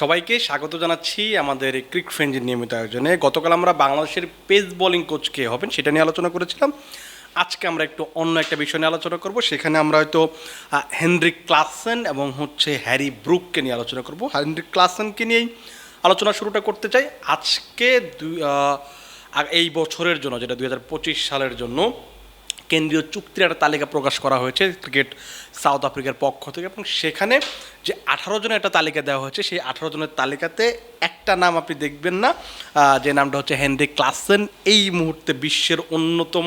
সবাইকে স্বাগত জানাচ্ছি আমাদের ক্রিক ফ্রেঞ্জের নিয়মিত আয়োজনে। গতকাল আমরা বাংলাদেশের পেস বোলিং কোচ কে হবেন সেটা নিয়ে আলোচনা করেছিলাম। আজকে আমরা একটু অন্য একটা বিষয় নিয়ে আলোচনা করব, সেখানে আমরা হয়তো হেনরিক ক্লাসেন এবং হচ্ছে হ্যারি ব্রুককে নিয়ে আলোচনা করব। হেনরিক ক্লাসেনকে নিয়েই আলোচনা শুরুটা করতে চাই। আজকে এই বছরের জন্য, যেটা দু হাজার পঁচিশ সালের জন্য কেন্দ্রীয় চুক্তির একটা তালিকা প্রকাশ করা হয়েছে ক্রিকেট সাউথ আফ্রিকার পক্ষ থেকে। এবং সেখানে যে আঠারো জনের একটা তালিকা দেওয়া হয়েছে, সেই আঠারো জনের তালিকাতে একটা নাম আপনি দেখবেন না যে নামটা হচ্ছে হেনরি ক্লাসেন। এই মুহূর্তে বিশ্বের অন্যতম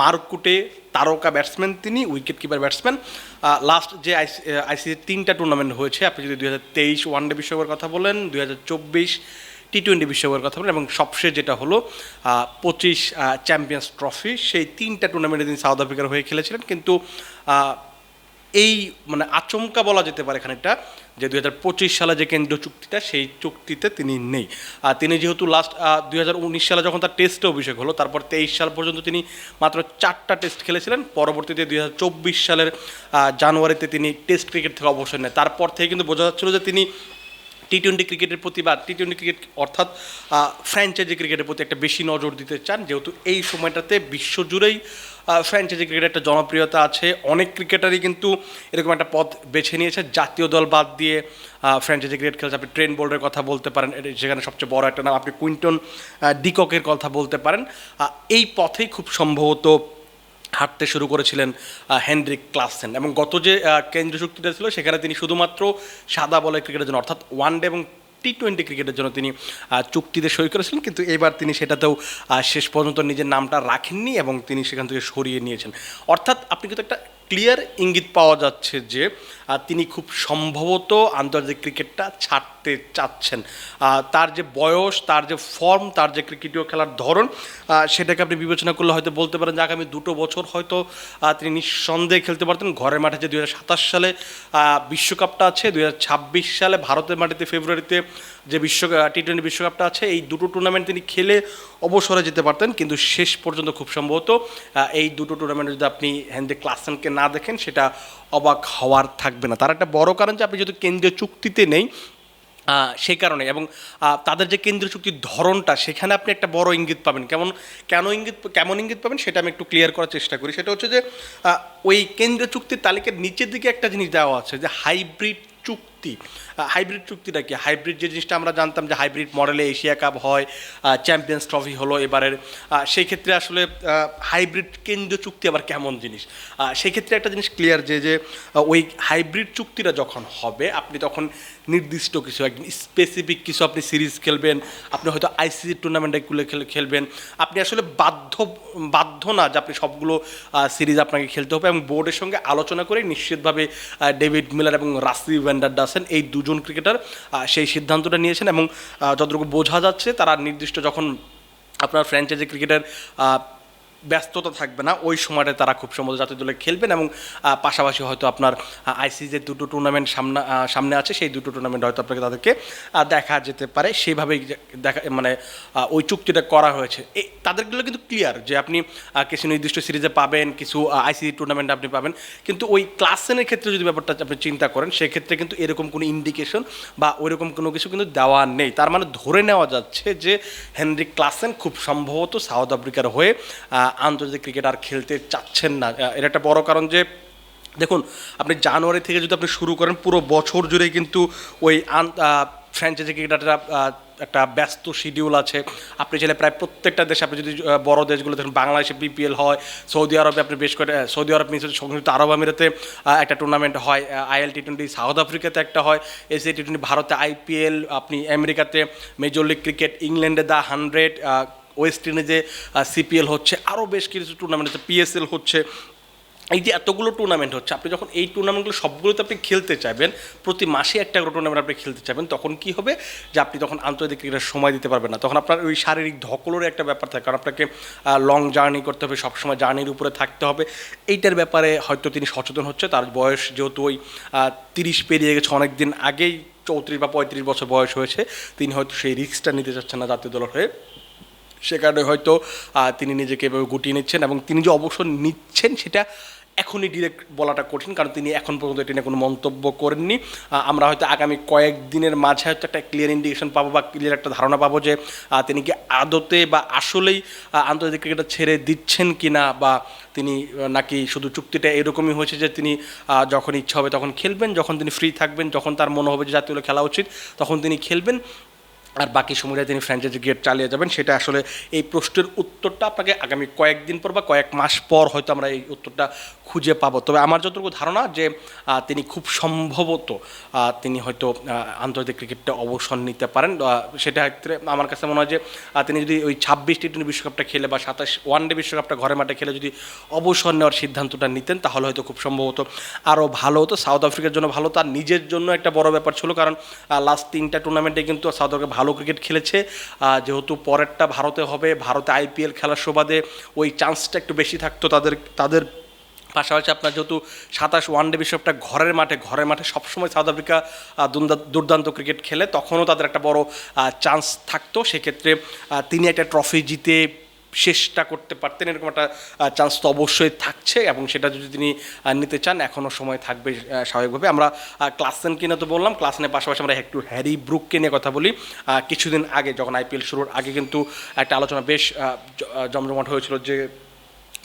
মারকুটে তারকা ব্যাটসম্যান তিনি উইকেট কিপার ব্যাটসম্যান লাস্ট যে আইসিসি তিনটা টুর্নামেন্ট হয়েছে। আপনি যদি দুই হাজার তেইশ ওয়ানডে বিশ্বকাপের কথা বলেন, দুই হাজার চব্বিশ টি টোয়েন্টি বিশ্বকাপের কথা বলেন এবং সবশেষ যেটা হলো পঁচিশ চ্যাম্পিয়ন্স ট্রফি সেই তিনটা টুর্নামেন্টে তিনি সাউথ আফ্রিকার হয়ে খেলেছিলেন। কিন্তু এই মানে আচমকা বলা যেতে পারে খানিকটা যে দুই হাজার পঁচিশ সালে যে কেন্দ্রীয় চুক্তিটা, সেই চুক্তিতে তিনি নেই। আর তিনি যেহেতু লাস্ট দুই হাজার উনিশ সালে যখন তার টেস্টে অভিষেক হলো, তারপর তেইশ সাল পর্যন্ত তিনি মাত্র চারটা টেস্ট খেলেছিলেন। পরবর্তীতে দুই হাজার চব্বিশ সালের জানুয়ারিতে তিনি টেস্ট ক্রিকেট থেকে অবসর নেয় তারপর থেকে কিন্তু বোঝা যাচ্ছিল যে তিনি টি টোয়েন্টি ক্রিকেটের প্রতি বা টি টোয়েন্টি ক্রিকেট অর্থাৎ ফ্র্যাঞ্চাইজি ক্রিকেটের প্রতি একটা বেশি নজর দিতে চান, যেহেতু এই সময়টাতে বিশ্বজুড়েই ফ্র্যাঞ্চাইজি ক্রিকেটের একটা জনপ্রিয়তা আছে। অনেক ক্রিকেটারই কিন্তু এরকম একটা পথ বেছে নিয়েছে। জাতীয় দল বাদ দিয়ে ফ্র্যাঞ্চাইজি ক্রিকেট খেলছে। আপনি ট্রেন বোল্ডের কথা বলতে পারেন যেখানে সবচেয়ে বড় একটা নাম। আপনি কুইন্টন ডিককের কথা বলতে পারেন। এই পথেই খুব সম্ভবত হাঁটতে শুরু করেছিলেন হেনরিক ক্লাসেন। এবং গত যে কেন্দ্রীয় চুক্তিটা ছিল, সেখানে তিনি শুধুমাত্র সাদা বলের ক্রিকেটের জন্য, অর্থাৎ ওয়ান ডে এবং টি টোয়েন্টি ক্রিকেটের জন্য তিনি চুক্তিতে সই করেছিলেন। কিন্তু এবার তিনি সেটাতেও শেষ পর্যন্ত নিজের নামটা রাখেননি এবং তিনি সেখান থেকে সরিয়ে নিয়েছেন। অর্থাৎ আপনি কিন্তু একটা ক্লিয়ার ইঙ্গিত পাওয়া যাচ্ছে যে তিনি খুব সম্ভবত আন্তর্জাতিক ক্রিকেটটা ছাড়তে চাচ্ছেন। তার যে বয়স, তার যে ফর্ম তার যে ক্রিকেটীয় খেলার ধরন সেটাকে আপনি বিবেচনা করলে হয়তো বলতে পারেন যে আগামী দুটো বছর হয়তো তিনি নিঃসন্দেহে খেলতে পারতেন। ঘরের মাঠে যে দু হাজার সাতাশ সালে বিশ্বকাপটা আছে দু হাজার ছাব্বিশ সালে ভারতের মাটিতে ফেব্রুয়ারিতে যে বিশ্ব টি টোয়েন্টি বিশ্বকাপটা আছে, এই দুটো টুর্নামেন্ট তিনি খেলে অবসরে যেতে পারতেন, কিন্তু শেষ পর্যন্ত খুব সম্ভবত এই দুটো টুর্নামেন্টে যদি আপনি হেনরি ক্লাসেনকে না দেখেন, সেটা অবাক হওয়ার থাকবে না। তার একটা বড় কারণ যে আপনি যেহেতু কেন্দ্রীয় চুক্তিতে নেই সেই কারণে এবং তাদের যে কেন্দ্রীয় চুক্তির ধরনটা, সেখানে আপনি একটা বড় ইঙ্গিত পাবেন। কেমন, কেন ইঙ্গিত, কেমন ইঙ্গিত পাবেন সেটা আমি একটু ক্লিয়ার করার চেষ্টা করি। সেটা হচ্ছে যে ওই কেন্দ্রীয় চুক্তির তালিকার নিচের দিকে একটা জিনিস দেওয়া আছে যে হাইব্রিড চুক্তি। হাইব্রিড চুক্তিটা কি? হাইব্রিড যে জিনিসটা আমরা জানতাম যে হাইব্রিড মডেলে এশিয়া কাপ হয় চ্যাম্পিয়ন্স ট্রফি হলো এবারের সেই ক্ষেত্রে আসলে হাইব্রিড কেন্দ্রীয় চুক্তি আবার কেমন জিনিস? সেই ক্ষেত্রে একটা জিনিস ক্লিয়ার যে যে ওই হাইব্রিড চুক্তিটা যখন হবে, আপনি তখন নির্দিষ্ট কিছু, একদম স্পেসিফিক কিছু আপনি সিরিজ খেলবেন, আপনি হয়তো আইসিসি টুর্নামেন্টগুলো খেলবেন। আপনি আসলে বাধ্য বাধ্য না যে আপনি সবগুলো সিরিজ আপনাকে খেলতে হবে এবং বোর্ডের সঙ্গে আলোচনা করে নিশ্চিতভাবে ডেভিড মিলার এবং রাসি ভ্যান্ডার ডাসেন এই দুজন ক্রিকেটার সেই সিদ্ধান্তটা নিয়েছেন এবং যতটুকু বোঝা যাচ্ছে তারা নির্দিষ্ট যখন আপনার ফ্র্যাঞ্চাইজি ক্রিকেটের ব্যস্ততা থাকবে না। ওই সময়টায় তারা খুব সম্ভবত জাতীয় দলে খেলবেন এবং পাশাপাশি হয়তো আপনার আইসিসি যে দুটো টুর্নামেন্ট সামনে সামনে আছে, সেই দুটো টুর্নামেন্ট হয়তো আপনাকে তাদেরকে দেখা যেতে পারে। সেইভাবেই দেখা মানে ওই চুক্তিটা করা হয়েছে। তাদেরগুলো কিন্তু ক্লিয়ার যে আপনি কিছু নির্দিষ্ট সিরিজে পাবেন, কিছু আইসিসি টুর্নামেন্ট আপনি পাবেন। কিন্তু ওই ক্লাসেনের ক্ষেত্রে যদি ব্যাপারটা আপনি চিন্তা করেন, সেক্ষেত্রে কিন্তু এরকম কোনো ইন্ডিকেশন বা ওইরকম কোনো কিছু কিন্তু দেওয়া নেই। তার মানে ধরে নেওয়া যাচ্ছে যে হেনরি ক্লাসেন খুব সম্ভবত সাউথ আফ্রিকার হয়ে আন্তর্জাতিক ক্রিকেট আর খেলতে চাচ্ছেন না। এর একটা বড় কারণ যে, দেখুন, আপনি জানুয়ারি থেকে যদি আপনি শুরু করেন, পুরো বছর জুড়ে কিন্তু ওই ফ্র্যাঞ্চাইজি ক্রিকেটাররা একটা ব্যস্ত শিডিউল আছে। আপনি চাইলে প্রায় প্রত্যেকটা দেশে আপনি যদি বড় দেশগুলো দেখেন, বাংলাদেশে বিপিএল হয়, সৌদি আরবে আপনি বেশ করে সৌদি আরব মিনস সংযুক্ত আরব আমিরাতে একটা টুর্নামেন্ট হয় আইএল টি টোয়েন্টি সাউথ আফ্রিকাতে একটা হয় এসি টি টোয়েন্টি ভারতে আইপিএল আপনি আমেরিকাতে মেজর লিগ ক্রিকেট ইংল্যান্ডে দ্য হান্ড্রেড ওয়েস্ট ইন্ডিজে সিপিএল হচ্ছে আরও বেশ কিছু টুর্নামেন্ট হচ্ছে পিএসএল হচ্ছে। এই যে এতগুলো টুর্নামেন্ট হচ্ছে, আপনি যখন এই টুর্নামেন্টগুলো সবগুলোতে আপনি খেলতে চাইবেন, প্রতি মাসে একটা করে টুর্নামেন্ট আপনি খেলতে চাইবেন, তখন কি হবে? যে আপনি তখন আন্তর্জাতিক ক্রিকেটের সময় দিতে পারবেন না। তখন আপনার ওই শারীরিক ধকলের একটা ব্যাপার থাকে, কারণ আপনাকে লং জার্নি করতে হবে, সবসময় জার্নির উপরে থাকতে হবে। এইটার ব্যাপারে হয়তো তিনি সচেতন হচ্ছে, তার বয়স যেহেতু ওই তিরিশ পেরিয়ে গেছে অনেক দিন আগেই চৌত্রিশ বা পঁয়ত্রিশ বছর বয়স হয়েছে, তিনি হয়তো সেই রিস্কটা নিতে চাচ্ছেন না জাতীয় দলের হয়ে। সে কারণে হয়তো তিনি নিজেকে এভাবে গুটিয়ে নিচ্ছেন এবং তিনি যে অবসর নিচ্ছেন সেটা এখনই ডিরেক্ট বলাটা কঠিন, কারণ তিনি এখন পর্যন্ত এটি নিয়ে কোনো মন্তব্য করেননি। আমরা হয়তো আগামী কয়েকদিনের মাঝে হয়তো একটা ক্লিয়ার ইন্ডিকেশন পাবো বা ক্লিয়ার একটা ধারণা পাবো যে তিনি কি আদতে বা আসলেই আন্তর্জাতিক ক্রিকেটটা ছেড়ে দিচ্ছেন কিনা বা তিনি নাকি শুধু চুক্তিটা এরকমই হয়েছে যে তিনি যখন ইচ্ছা হবে তখন খেলবেন, যখন তিনি ফ্রি থাকবেন, যখন তার মনে হবে যে জাতীয় খেলা উচিত, তখন তিনি খেলবেন। আর বাকি সময়টা তিনি ফ্র্যাঞ্চাইজি গেট চালিয়ে যাবেন, সেটা আসলে এই প্রশ্নের উত্তরটা আপনাকে আগামী কয়েকদিন পর বা কয়েক মাস পর হয়তো আমরা এই উত্তরটা খুঁজে পাবো। তবে আমার যতটুকু ধারণা যে তিনি খুব সম্ভবত তিনি হয়তো আন্তর্জাতিক ক্রিকেটটা অবসর নিতে পারেন। সেটা ক্ষেত্রে আমার কাছে মনে হয় যে তিনি যদি ওই ছাব্বিশ টি টোয়েন্টি বিশ্বকাপটা খেলে বা সাতাশ ওয়ান ডে বিশ্বকাপটা ঘরে মাঠে খেলে যদি অবসর নেওয়ার সিদ্ধান্তটা নিতেন, তাহলে হয়তো খুব সম্ভবত আরও ভালো হতো। সাউথ আফ্রিকার জন্য ভালো, তার নিজের জন্য একটা বড় ব্যাপার ছিল, কারণ লাস্ট তিনটা টুর্নামেন্টে কিন্তু সাউথ আফ্রিকা ভালো ক্রিকেট খেলেছে। যেহেতু পরেরটা ভারতে হবে, ভারতে আইপিএল খেলার সুবাদে ওই চান্সটা একটু বেশি থাকতো তাদের তাদের পাশাপাশি আপনার যেহেতু সাতাশ ওয়ানডে বিশ্বকাপটা ঘরের মাঠে ঘরের মাঠে সবসময় সাউথ আফ্রিকা দুর্দান্ত ক্রিকেট খেলে, তখনও তাদের একটা বড় চান্স থাকতো। সেক্ষেত্রে তিনি একটা ট্রফি জিতে শেষটা করতে পারতেন, এরকম একটা চান্স তো অবশ্যই থাকছে এবং সেটা যদি তিনি নিতে চান এখনও সময় থাকবে স্বাভাবিকভাবে। আমরা ক্লাসেন কিনে তো বললাম, ক্লাসেনের পাশাপাশি আমরা একটু হ্যারি ব্রুককে নিয়ে কথা বলি। কিছুদিন আগে, যখন আইপিএল শুরুর আগে কিন্তু একটা আলোচনা বেশ জমজমাট হয়েছিল যে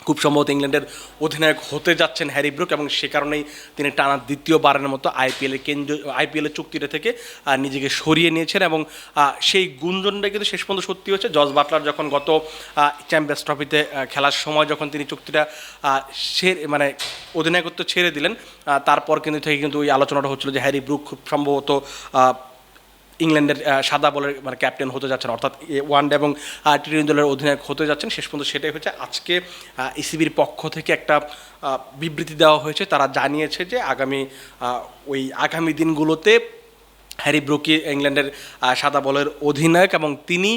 খুব সম্ভবত ইংল্যান্ডের অধিনায়ক হতে যাচ্ছেন হ্যারি ব্রুক এবং সে কারণেই তিনি টানা দ্বিতীয়বারের মতো আইপিএলের কেন্দ্র আইপিএলের চুক্তিটা থেকে নিজেকে সরিয়ে নিয়েছেন এবং সেই গুঞ্জনটা কিন্তু শেষ পর্যন্ত সত্যি হচ্ছে জজ বাটলার যখন গত চ্যাম্পিয়ন্স ট্রফিতে খেলার সময় যখন তিনি চুক্তিটা আহ, সে- মানে অধিনায়কত্ব ছেড়ে দিলেন তারপর কিন্তু থেকে কিন্তু ওই আলোচনাটা হচ্ছিল যে হ্যারি ব্রুক খুব সম্ভবত ইংল্যান্ডের সাদা বলের মানে ক্যাপ্টেন হতে যাচ্ছেন, অর্থাৎ ওয়ান ডে এবং টি টোয়েন্টি দলের অধিনায়ক হতে যাচ্ছেন। শেষ পর্যন্ত সেটাই হচ্ছে আজকে ইসিবির পক্ষ থেকে একটা বিবৃতি দেওয়া হয়েছে। তারা জানিয়েছে যে আগামী ওই আগামী দিনগুলোতে হ্যারি ব্রুকি ইংল্যান্ডের সাদা বলের অধিনায়ক এবং তিনি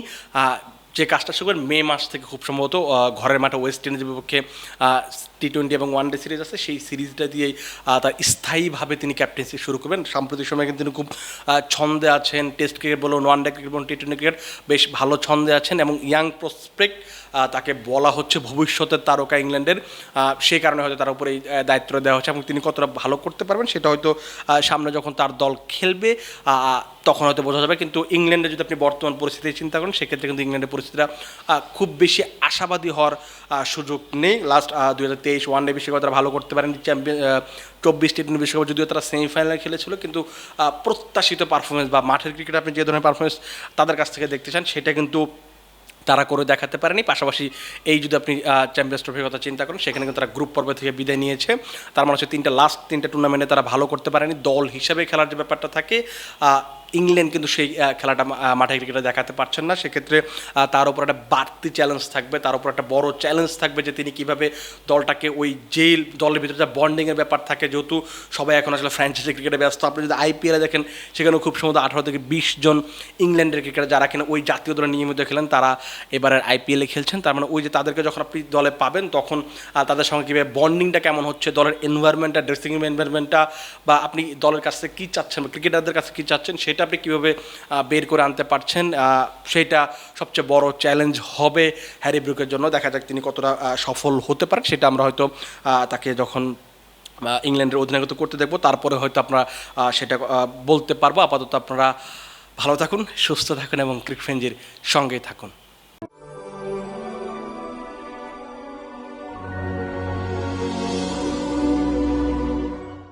যে কাজটা শুরু মে মাস থেকে খুব সম্ভবত ঘরের মাঠে ওয়েস্ট ইন্ডিজের বিপক্ষে টি টোয়েন্টি এবং ওয়ান ডে সিরিজ আছে। সেই সিরিজটা দিয়েই তার স্থায়ীভাবে তিনি ক্যাপ্টেন্সি শুরু করবেন। সাম্প্রতিক সময়ে কিন্তু তিনি খুব ছন্দে আছেন। টেস্ট ক্রিকেট বলুন ওয়ান ডে ক্রিকেট বলুন টি টোয়েন্টি ক্রিকেট বেশ ভালো ছন্দে আছেন এবং ইয়াং প্রসপেক্ট তাকে বলা হচ্ছে ভবিষ্যতের তারকা ইংল্যান্ডের। সেই কারণে হয়তো তার উপরে দায়িত্বটা দেওয়া হচ্ছে এবং তিনি কতটা ভালো করতে পারবেন, সেটা হয়তো সামনে যখন তার দল খেলবে তখন হয়তো বোঝা যাবে, কিন্তু ইংল্যান্ডে যদি আপনি বর্তমান পরিস্থিতি চিন্তা করেন, সেক্ষেত্রে কিন্তু ইংল্যান্ডের পরিস্থিতিটা খুব বেশি আশাবাদী হওয়ার সুযোগ নেই। লাস্ট দুই হাজার তেইশ ওয়ান ডে বিশ্বকাপ তারা ভালো করতে পারেন চ্যাম্পিয়ন চব্বিশ টি টোয়েন্টি বিশ্বকাপ যদিও তারা সেমিফাইনালে খেলেছিল, কিন্তু প্রত্যাশিত পারফরমেন্স বা মাঠের ক্রিকেটে আপনি যে ধরনের পারফরমেন্স তাদের কাছ থেকে দেখতে চান, সেটা কিন্তু তারা করে দেখাতে পারেনি। পাশাপাশি এই যদি আপনি চ্যাম্পিয়ন্স ট্রফির কথা চিন্তা করেন, সেখানে কিন্তু তারা গ্রুপ পর্ব থেকে বিদায় নিয়েছে। তার মানে হচ্ছে তিনটা লাস্ট তিনটা টুর্নামেন্টে তারা ভালো করতে পারেনি। দল হিসেবে খেলার যে ব্যাপারটা থাকে ইংল্যান্ড কিন্তু সেই খেলাটা মাঠে ক্রিকেটে দেখাতে পারছেন না। সেক্ষেত্রে তার উপর একটা বাড়তি চ্যালেঞ্জ থাকবে, তার উপর একটা বড় চ্যালেঞ্জ থাকবে যে তিনি কীভাবে দলটাকে ওই জেল, দলের ভিতরে যা বন্ডিংয়ের ব্যাপার থাকে, যেহেতু সবাই এখন আসলে ফ্র্যাঞ্চাইজি ক্রিকেটে ব্যস্ত। আপনি যদি আইপিএলে দেখেন, সেখানেও খুব সম্ভবত আঠারো থেকে বিশ জন ইংল্যান্ডের ক্রিকেটার যারা কিনা ওই জাতীয় দলে নিয়মিত খেলেন, তারা এবারের আইপিএলে খেলছেন। তার মানে ওই যে তাদেরকে যখন আপনি দলে পাবেন, তখন তাদের সঙ্গে কীভাবে বন্ডিংটা কেমন হচ্ছে, দলের এনভায়রনমেন্টটা ড্রেসিং রুম এনভায়রনমেন্টটা বা আপনি দলের কাছ থেকে কী চাচ্ছেন ক্রিকেটারদের কাছে কী চাচ্ছেন সেটা আপনি কীভাবে বের করে আনতে পারছেন সেটা সবচেয়ে বড় চ্যালেঞ্জ হবে হ্যারি ব্রুকের জন্য। দেখা যাক তিনি কতটা সফল হতে পারেন, সেটা আমরা হয়তো তাকে যখন ইংল্যান্ডের অধিনায়কত্ব করতে দেখব, তারপরে হয়তো আপনারা সেটা বলতে পারব। আপাতত আপনারা ভালো থাকুন, সুস্থ থাকুন এবং ক্রিকফেঞ্জির সঙ্গেই থাকুন।